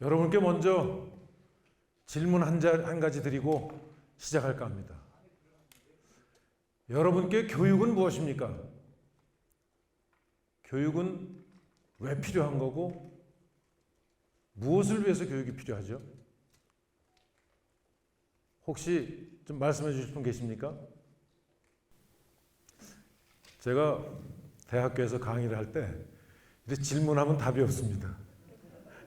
여러분께 먼저 질문 한, 자, 한 가지 드리고 시작할까 합니다. 여러분께 교육은 무엇입니까? 교육은 왜 필요한 거고 무엇을 위해서 교육이 필요하죠? 혹시 좀 말씀해 주실 분 계십니까? 제가 대학교에서 강의를 할 때 질문하면 답이 없습니다.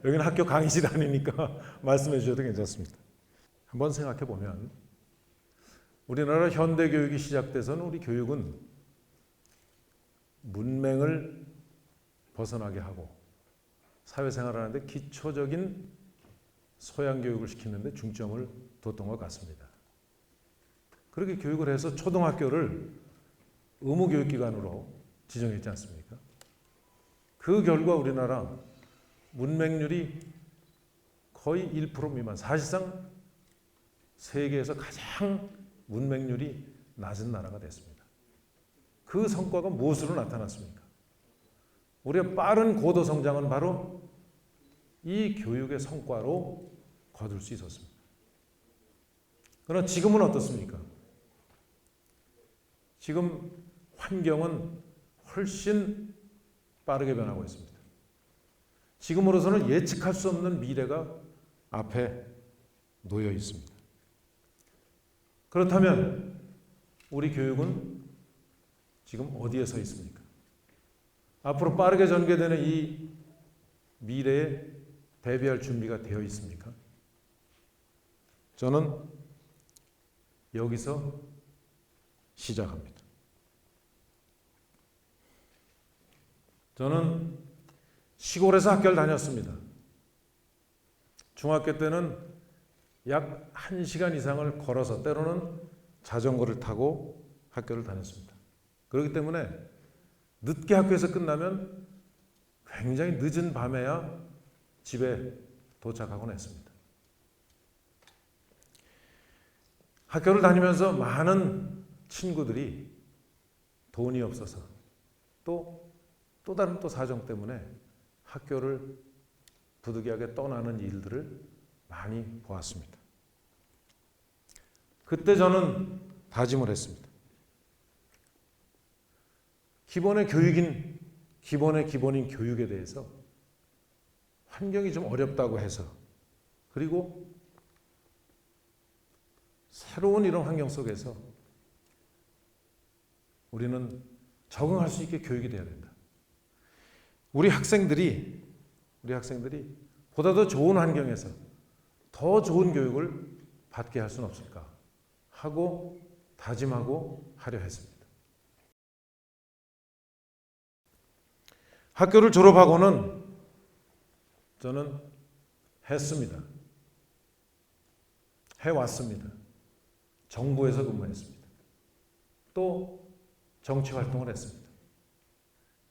여기는 학교 강의실 아니니까 말씀해 주셔도 괜찮습니다. 한번 생각해 보면 우리나라 현대 교육이 시작돼서는 우리 교육은 문맹을 벗어나게 하고 사회생활을 하는데 기초적인 소양 교육을 시키는데 중점을 뒀던 것 같습니다. 그렇게 교육을 해서 초등학교를 의무 교육 기관으로 지정했지 않습니까? 그 결과 우리나라 문맹률이 거의 1% 미만, 사실상 세계에서 가장 문맹률이 낮은 나라가 됐습니다. 그 성과가 무엇으로 나타났습니까? 우리가 빠른 고도 성장은 바로 이 교육의 성과로 거둘 수 있었습니다. 그러나 지금은 어떻습니까? 지금 환경은 훨씬 빠르게 변하고 있습니다. 지금으로서는 예측할 수 없는 미래가 앞에 놓여 있습니다. 그렇다면 우리 교육은 지금 어디에 서 있습니까? 앞으로 빠르게 전개되는 이 미래에 대비할 준비가 되어 있습니까? 저는 여기서 시작합니다. 저는 시골에서 학교를 다녔습니다. 중학교 때는 약 1시간 이상을 걸어서 때로는 자전거를 타고 학교를 다녔습니다. 그렇기 때문에 늦게 학교에서 끝나면 굉장히 늦은 밤에야 집에 도착하곤 했습니다. 학교를 다니면서 많은 친구들이 돈이 없어서 또 또 다른 또 사정 때문에 학교를 부득이하게 떠나는 일들을 많이 보았습니다. 그때 저는 다짐을 했습니다. 기본의 교육인 기본의 기본인 교육에 대해서 환경이 좀 어렵다고 해서 그리고 새로운 이런 환경 속에서 우리는 적응할 수 있게 교육이 돼야 된다. 우리 학생들이 우리 학생들이 보다 더 좋은 환경에서 더 좋은 교육을 받게 할 수는 없을까 하고 다짐하고 하려 했습니다. 학교를 졸업하고는 저는 했습니다. 해왔습니다. 정부에서 근무했습니다. 또 정치 활동을 했습니다.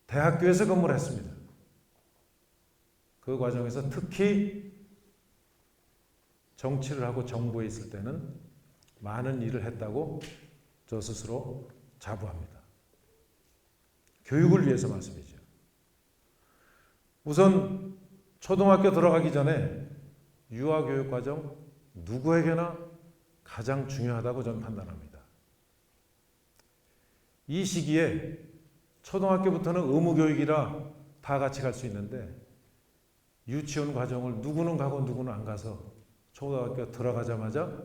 대학교에서 근무를 했습니다. 그 과정에서 특히 정치를 하고 정부에 있을 때는 많은 일을 했다고 저 스스로 자부합니다. 교육을 위해서 말씀이죠. 우선 초등학교 들어가기 전에 유아교육 과정 누구에게나 가장 중요하다고 저는 판단합니다. 이 시기에 초등학교부터는 의무교육이라 다 같이 갈 수 있는데 유치원 과정을 누구는 가고 누구는 안 가서 초등학교 들어가자마자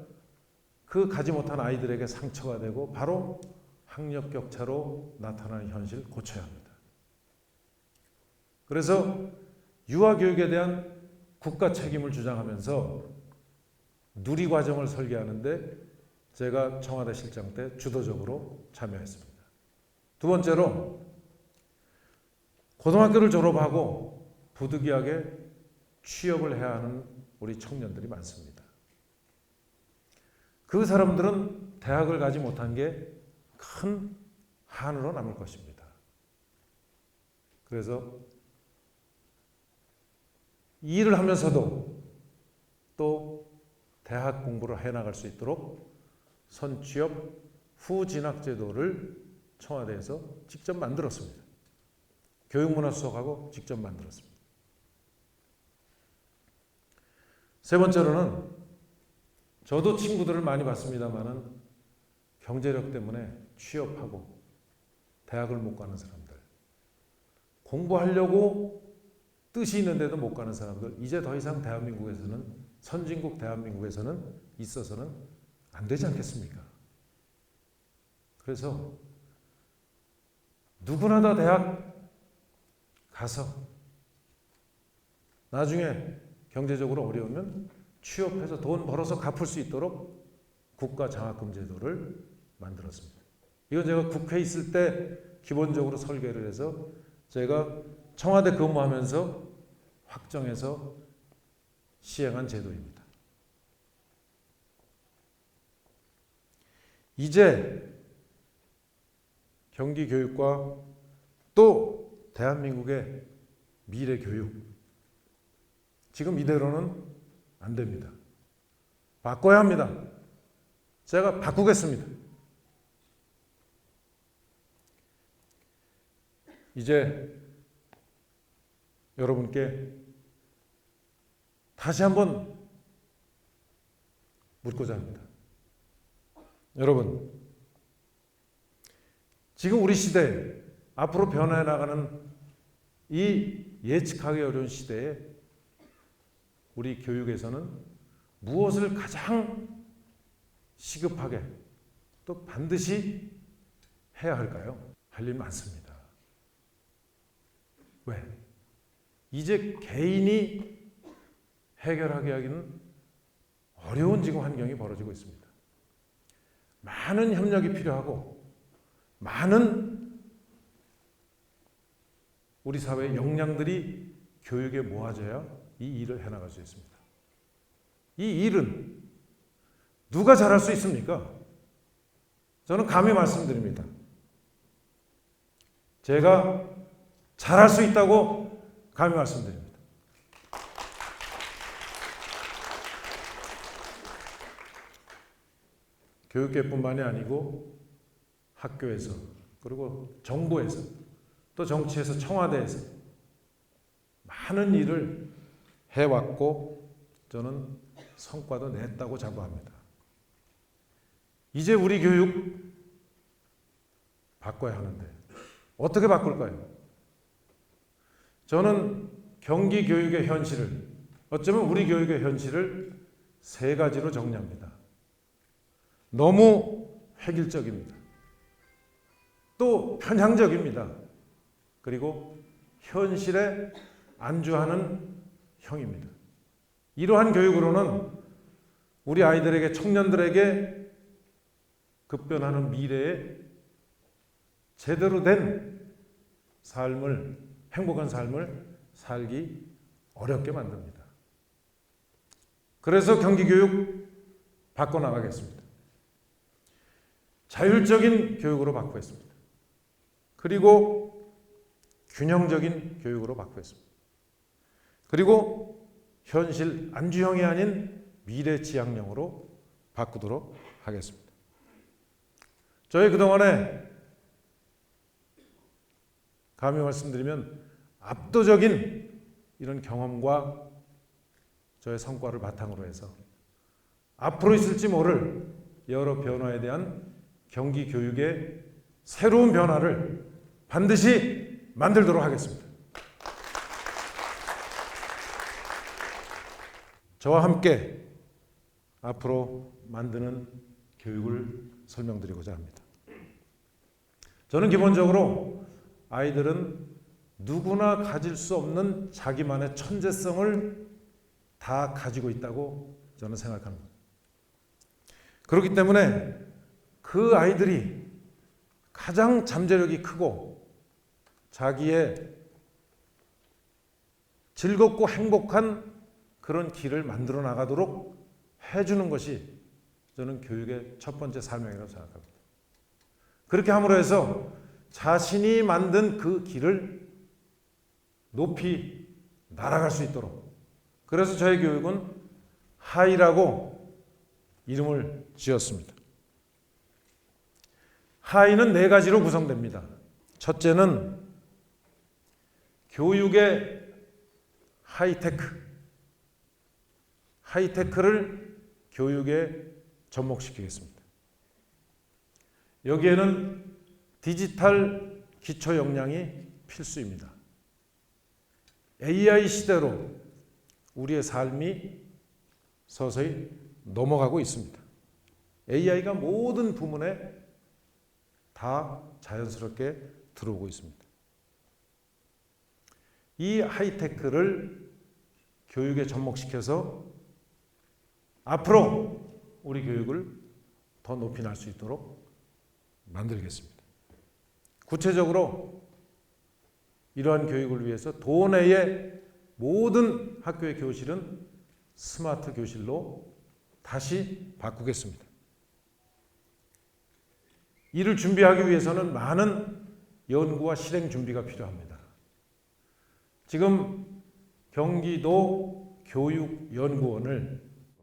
그 가지 못한 아이들에게 상처가 되고 바로 학력 격차로 나타나는 현실을 고쳐야 합니다. 그래서 유아교육에 대한 국가 책임을 주장하면서 누리 과정을 설계하는데 제가 청와대 실장 때 주도적으로 참여했습니다. 두 번째로 고등학교를 졸업하고 부득이하게 취업을 해야 하는 우리 청년들이 많습니다. 그 사람들은 대학을 가지 못한 게 큰 한으로 남을 것입니다. 그래서 일을 하면서도 또 대학 공부를 해 나갈 수 있도록 선취업 후진학 제도를 청와대에서 직접 만들었습니다. 교육문화수석하고 직접 만들었습니다. 세 번째로는 저도 친구들을 많이 봤습니다만은 경제력 때문에 취업하고 대학을 못 가는 사람들, 공부하려고 뜻이 있는데도 못 가는 사람들, 이제 더 이상 대한민국에서는 선진국 대한민국에서는 있어서는 안 되지 않겠습니까? 그래서 누구나 다 대학 가서 나중에 경제적으로 어려우면 취업해서 돈 벌어서 갚을 수 있도록 국가 장학금 제도를 만들었습니다. 이건 제가 국회에 있을 때 기본적으로 설계를 해서 제가 청와대 근무하면서 확정해서 시행한 제도입니다. 이제 경기 교육과 또 대한민국의 미래 교육 지금 이대로는 안 됩니다. 바꿔야 합니다. 제가 바꾸겠습니다. 이제 여러분께 다시 한번 묻고자 합니다. 여러분, 지금 우리 시대 앞으로 변화해 나가는 이 예측하기 어려운 시대에 우리 교육에서는 무엇을 가장 시급하게 또 반드시 해야 할까요? 할 일 많습니다. 왜? 이제 개인이 해결하기 하기는 어려운 지금 환경이 벌어지고 있습니다. 많은 협력이 필요하고 많은 우리 사회의 역량들이 교육에 모아져야 이 일을 해나갈 수 있습니다. 이 일은 누가 잘할 수 있습니까? 저는 감히 말씀드립니다. 제가 잘할 수 있다고 감히 말씀드립니다. 교육계뿐만이 아니고 학교에서 그리고 정부에서 또 정치에서 청와대에서 많은 일을 해왔고 저는 성과도 냈다고 자부합니다. 이제 우리 교육 바꿔야 하는데 어떻게 바꿀까요? 저는 경기 교육의 현실을 어쩌면 우리 교육의 현실을 세 가지로 정리합니다. 너무 획일적입니다. 또 편향적입니다. 그리고 현실에 안주하는 형입니다. 이러한 교육으로는 우리 아이들에게 청년들에게 급변하는 미래에 제대로 된 삶을 행복한 삶을 살기 어렵게 만듭니다. 그래서 경기교육 바꿔나가겠습니다. 자율적인 교육으로 바꾸겠습니다. 그리고 균형적인 교육으로 바꾸겠습니다. 그리고 현실 안주형이 아닌 미래 지향형으로 바꾸도록 하겠습니다. 저희 그동안에 감히 말씀드리면 압도적인 이런 경험과 저의 성과를 바탕으로 해서 앞으로 있을지 모를 여러 변화에 대한 경기 교육의 새로운 변화를 반드시 만들도록 하겠습니다. 저와 함께 앞으로 만드는 교육을 설명드리고자 합니다. 저는 기본적으로 아이들은 누구나 가질 수 없는 자기만의 천재성을 다 가지고 있다고 저는 생각합니다. 그렇기 때문에 그 아이들이 가장 잠재력이 크고 자기의 즐겁고 행복한 그런 길을 만들어 나가도록 해주는 것이 저는 교육의 첫 번째 사명이라고 생각합니다. 그렇게 함으로 해서 자신이 만든 그 길을 높이 날아갈 수 있도록 그래서 저희 교육은 하이라고 이름을 지었습니다. 하이는 네 가지로 구성됩니다. 첫째는 교육의 하이테크, 하이테크를 교육에 접목시키겠습니다. 여기에는 디지털 기초 역량이 필수입니다. AI 시대로 우리의 삶이 서서히 넘어가고 있습니다. AI가 모든 부문에 다 자연스럽게 들어오고 있습니다. 이 하이테크를 교육에 접목시켜서 앞으로 우리 교육을 더 높이 날 수 있도록 만들겠습니다. 구체적으로 이러한 교육을 위해서 도내의 모든 학교의 교실은 스마트 교실로 다시 바꾸겠습니다. 이를 준비하기 위해서는 많은 연구와 실행 준비가 필요합니다. 지금 경기도 교육연구원을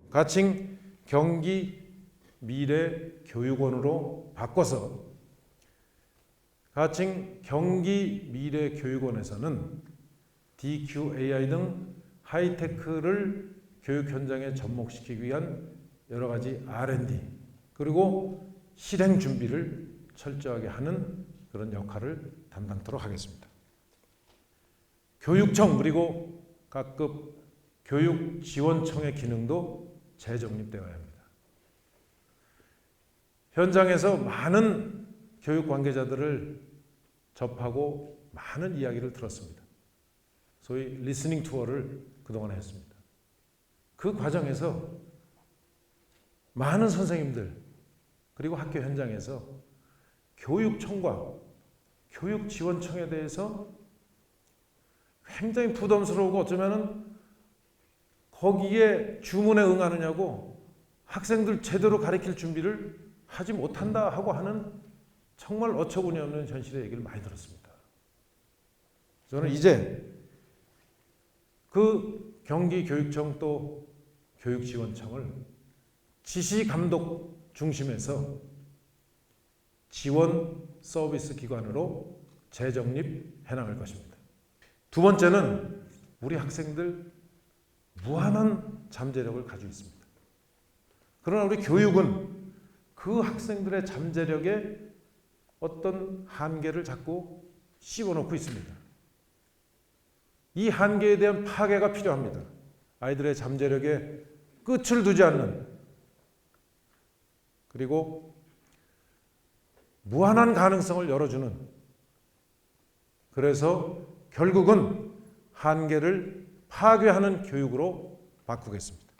가칭 경기 미래 교육원으로 바꿔서 가칭 경기 미래 교육원에서는 DQAI 등 하이테크를 교육 현장에 접목시키기 위한 여러 가지 R&D 그리고 실행 준비를 철저하게 하는 그런 역할을 담당토록 하겠습니다. 교육청 그리고 각급 교육지원청의 기능도 재정립되어야 합니다. 현장에서 많은 교육 관계자들을 접하고 많은 이야기를 들었습니다. 소위 리스닝 투어를 그동안 했습니다. 그 과정에서 많은 선생님들 그리고 학교 현장에서 교육청과 교육지원청에 대해서 굉장히 부담스러우고 어쩌면은 거기에 주문에 응하느냐고 학생들 제대로 가르칠 준비를 하지 못한다 하고 하는 정말 어처구니 없는 현실의 얘기를 많이 들었습니다. 저는 이제 그 경기교육청 또 교육지원청을 지시감독 중심에서 지원 서비스 기관으로 재정립해 나갈 것입니다. 두 번째는 우리 학생들 무한한 잠재력을 가지고 있습니다. 그러나 우리 교육은 그 학생들의 잠재력에 어떤 한계를 자꾸 씌워놓고 있습니다. 이 한계에 대한 파괴가 필요합니다. 아이들의 잠재력에 끝을 두지 않는 그리고 무한한 가능성을 열어주는 그래서 결국은 한계를 파괴하는 교육으로 바꾸겠습니다.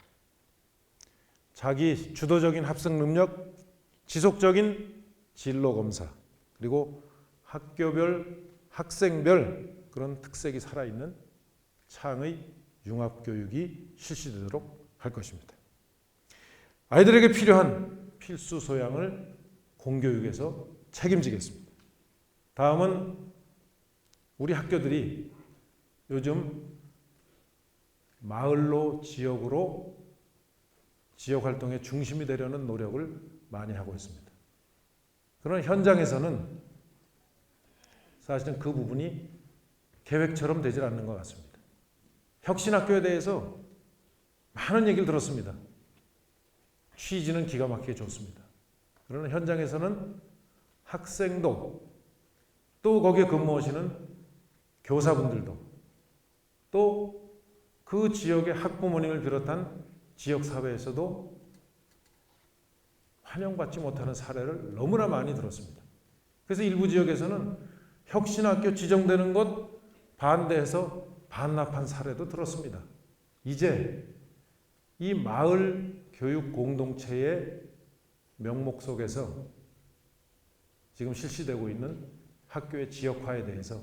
자기 주도적인 합성 능력, 지속적인 진로 검사, 그리고 학교별, 학생별 그런 특색이 살아있는 창의 융합 교육이 실시되도록 할 것입니다. 아이들에게 필요한 필수 소양을 공교육에서 책임지겠습니다. 다음은 우리 학교들이 요즘 마을로 지역으로 지역 활동의 중심이 되려는 노력을 많이 하고 있습니다. 그러나 현장에서는 사실은 그 부분이 계획처럼 되질 않는 것 같습니다. 혁신학교에 대해서 많은 얘기를 들었습니다. 취지는 기가 막히게 좋습니다. 그러나 현장에서는 학생도 또 거기에 근무하시는 교사분들도 또 그 지역의 학부모님을 비롯한 지역 사회에서도 환영받지 못하는 사례를 너무나 많이 들었습니다. 그래서 일부 지역에서는 혁신학교 지정되는 것 반대해서 반납한 사례도 들었습니다. 이제 이 마을 교육 공동체의 명목 속에서 지금 실시되고 있는 학교의 지역화에 대해서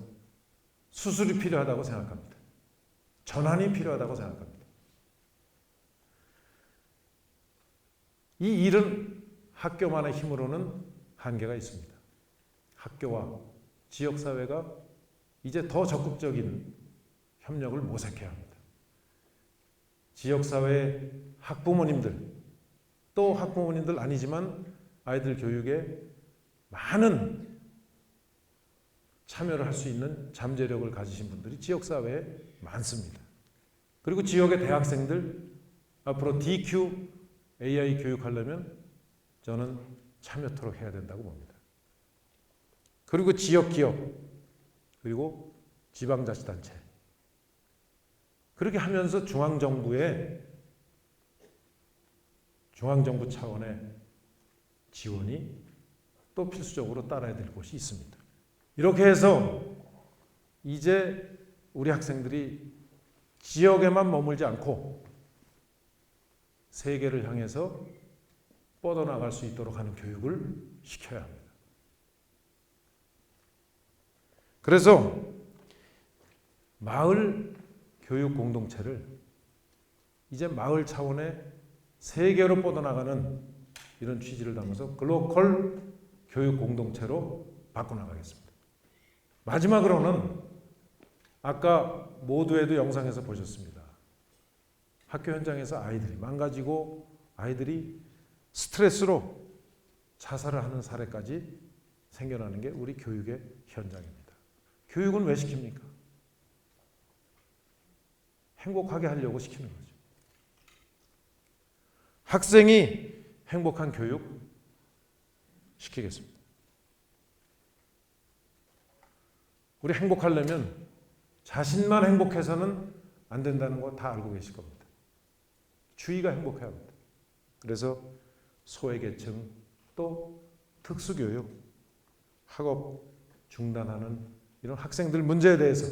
수술이 필요하다고 생각합니다. 전환이 필요하다고 생각합니다. 이 일은 학교만의 힘으로는 한계가 있습니다. 학교와 지역사회가 이제 더 적극적인 협력을 모색해야 합니다. 지역사회 학부모님들, 또 학부모님들 아니지만 아이들 교육에 많은 참여를 할 수 있는 잠재력을 가지신 분들이 지역사회에 많습니다. 그리고 지역의 대학생들, 앞으로 DQ AI 교육하려면 저는 참여 토록 해야 된다고 봅니다. 그리고 지역 기업 그리고 지방자치단체 그렇게 하면서 중앙정부의 중앙정부 차원의 지원이 또 필수적으로 따라야 될 곳이 있습니다. 이렇게 해서 이제 우리 학생들이 지역에만 머물지 않고 세계를 향해서 뻗어나갈 수 있도록 하는 교육을 시켜야 합니다. 그래서 마을 교육 공동체를 이제 마을 차원의 세계로 뻗어나가는 이런 취지를 담아서 글로컬 교육 공동체로 바꿔나가겠습니다. 마지막으로는 아까 모두에도 영상에서 보셨습니다. 학교 현장에서 아이들이 망가지고 아이들이 스트레스로 자살을 하는 사례까지 생겨나는 게 우리 교육의 현장입니다. 교육은 왜 시킵니까? 행복하게 하려고 시키는 거죠. 학생이 행복한 교육 시키겠습니다. 우리 행복하려면 자신만 행복해서는 안 된다는 거 다 알고 계실 겁니다. 주위가 행복해야 합니다. 그래서 소외계층 또 특수교육, 학업 중단하는 이런 학생들 문제에 대해서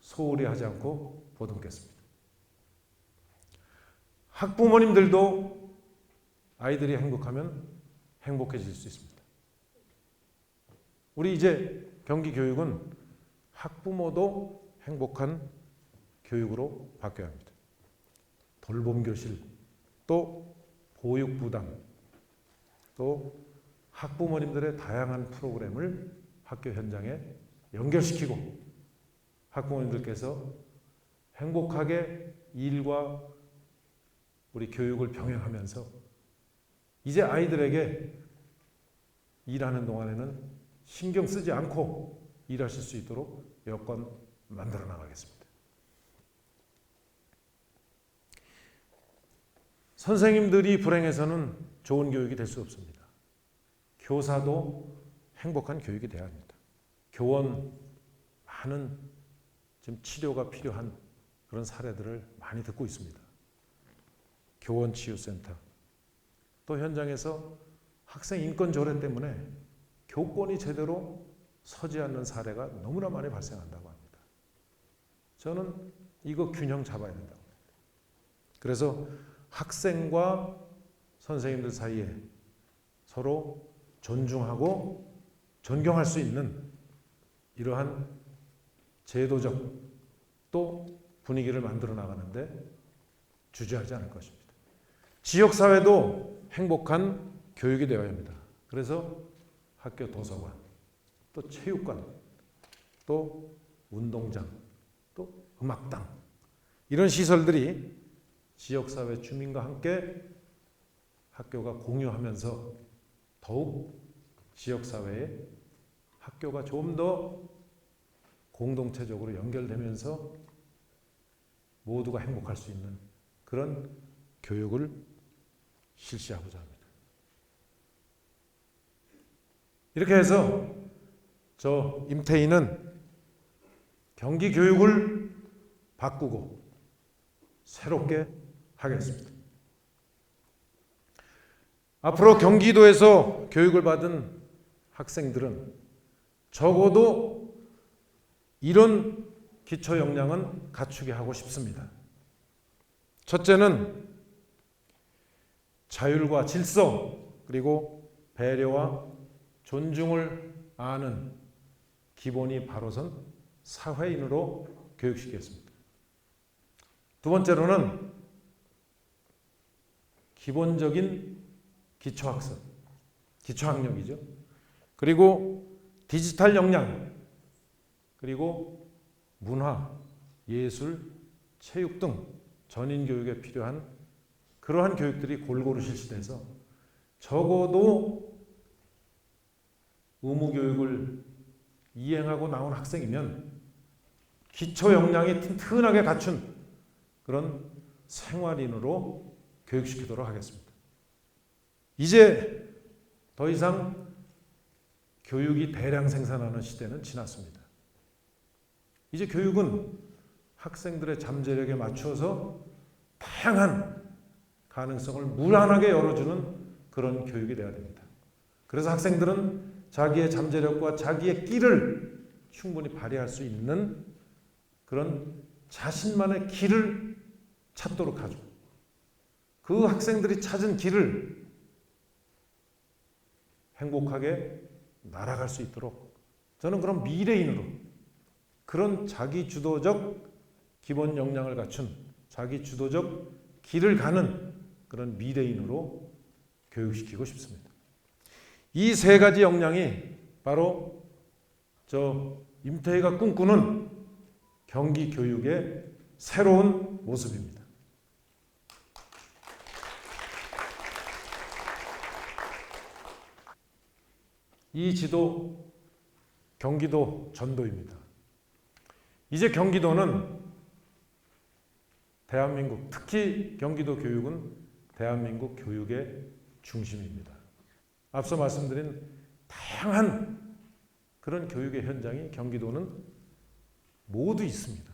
소홀히 하지 않고 보듬겠습니다. 학부모님들도 아이들이 행복하면 행복해질 수 있습니다. 우리 이제 경기 교육은 학부모도 행복한 교육으로 바뀌어야 합니다. 돌봄 교실, 또 보육 부담, 또 학부모님들의 다양한 프로그램을 학교 현장에 연결시키고 학부모님들께서 행복하게 일과 우리 교육을 병행하면서 이제 아이들에게 일하는 동안에는 신경 쓰지 않고 일하실 수 있도록 여건 만들어 나가겠습니다. 선생님들이 불행해서는 좋은 교육이 될 수 없습니다. 교사도 행복한 교육이 돼야 합니다. 교원 많은 지금 치료가 필요한 그런 사례들을 많이 듣고 있습니다. 교원 치유센터 또 현장에서 학생 인권 조례 때문에 교권이 제대로 서지 않는 사례가 너무나 많이 발생한다고 합니다. 저는 이거 균형 잡아야 된다고 합니다. 그래서 학생과 선생님들 사이에 서로 존중하고 존경할 수 있는 이러한 제도적 또 분위기를 만들어 나가는데 주저하지 않을 것입니다. 지역 사회도 행복한 교육이 되어야 합니다. 그래서 학교 도서관, 또 체육관, 또 운동장, 또 음악당 이런 시설들이 지역 사회 주민과 함께 학교가 공유하면서 더욱 지역 사회에 학교가 좀 더 공동체적으로 연결되면서 모두가 행복할 수 있는 그런 교육을 실시하고자 합니다. 이렇게 해서 저 임태희는 경기 교육을 바꾸고 새롭게 하겠습니다. 앞으로 경기도에서 교육을 받은 학생들은 적어도 이런 기초 역량은 갖추게 하고 싶습니다. 첫째는 자율과 질서 그리고 배려와 존중을 아는 기본이 바로선 사회인으로 교육시키겠습니다. 두 번째로는 기본적인 기초학습, 기초학력이죠. 그리고 디지털 역량, 그리고 문화, 예술, 체육 등 전인 교육에 필요한 그러한 교육들이 골고루 실시돼서 적어도 의무 교육을 이행하고 나온 학생이면 기초 역량이 튼튼하게 갖춘 그런 생활인으로 교육시키도록 하겠습니다. 이제 더 이상 교육이 대량 생산하는 시대는 지났습니다. 이제 교육은 학생들의 잠재력에 맞추어서 다양한 가능성을 무한하게 열어주는 그런 교육이 되어야 됩니다. 그래서 학생들은 자기의 잠재력과 자기의 끼를 충분히 발휘할 수 있는 그런 자신만의 길을 찾도록 하죠. 그 학생들이 찾은 길을 행복하게 날아갈 수 있도록 저는 그런 미래인으로 그런 자기 주도적 기본 역량을 갖춘 자기 주도적 길을 가는 그런 미래인으로 교육시키고 싶습니다. 이 세 가지 역량이 바로 저 임태희가 꿈꾸는 경기 교육의 새로운 모습입니다. 이 지도 경기도 전도입니다. 이제 경기도는 대한민국, 특히 경기도 교육은 대한민국 교육의 중심입니다. 앞서 말씀드린 다양한 그런 교육의 현장이 경기도는 모두 있습니다.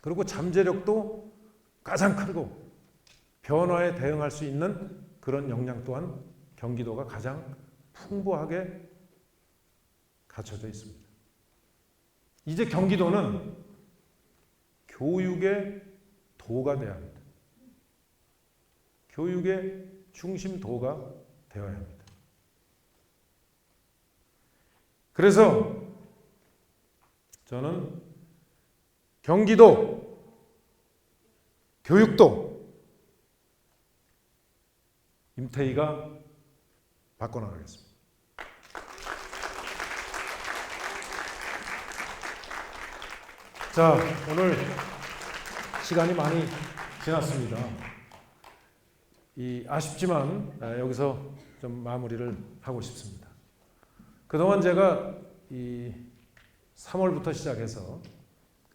그리고 잠재력도 가장 크고 변화에 대응할 수 있는 그런 역량 또한 경기도가 가장 풍부하게 갖춰져 있습니다. 이제 경기도는 교육의 도가 되어야 합니다. 교육의 중심도가 되어야 합니다. 그래서 저는 경기도, 교육도 임태희가 바꿔나가겠습니다. 자, 오늘 시간이 많이 지났습니다. 이 아쉽지만 아, 여기서 좀 마무리를 하고 싶습니다. 그동안 제가 이 3월부터 시작해서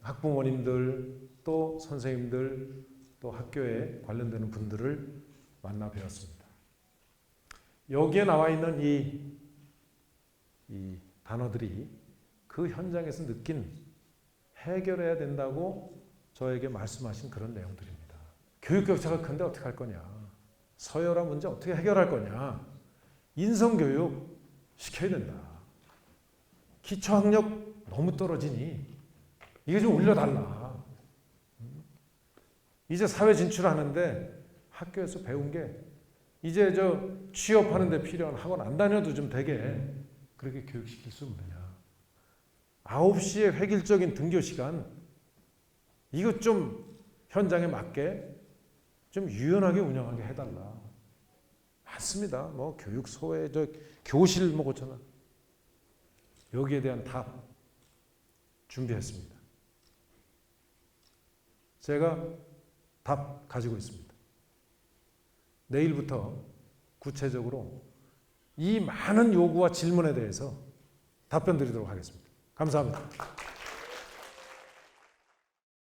학부모님들 또 선생님들 또 학교에 관련되는 분들을 만나 뵈었습니다. 여기에 나와 있는 이, 이 단어들이 그 현장에서 느낀 해결해야 된다고 저에게 말씀하신 그런 내용들입니다. 교육 격차가 큰데 어떻게 할 거냐? 서열화 문제 어떻게 해결할 거냐? 인성교육 시켜야 된다. 기초학력 너무 떨어지니 이게 좀 올려달라. 이제 사회 진출하는데 학교에서 배운 게 이제 저 취업하는데 필요한 학원 안 다녀도 좀 되게 그렇게 교육시킬 수 없느냐. 9시에 획일적인 등교 시간 이거 좀 현장에 맞게 좀 유연하게 운영하게 해달라. 맞습니다. 뭐 교육소에 저 교실 뭐 고쳐놔. 여기에 대한 답 준비했습니다. 제가 답 가지고 있습니다. 내일부터 구체적으로 이 많은 요구와 질문에 대해서 답변 드리도록 하겠습니다. 감사합니다.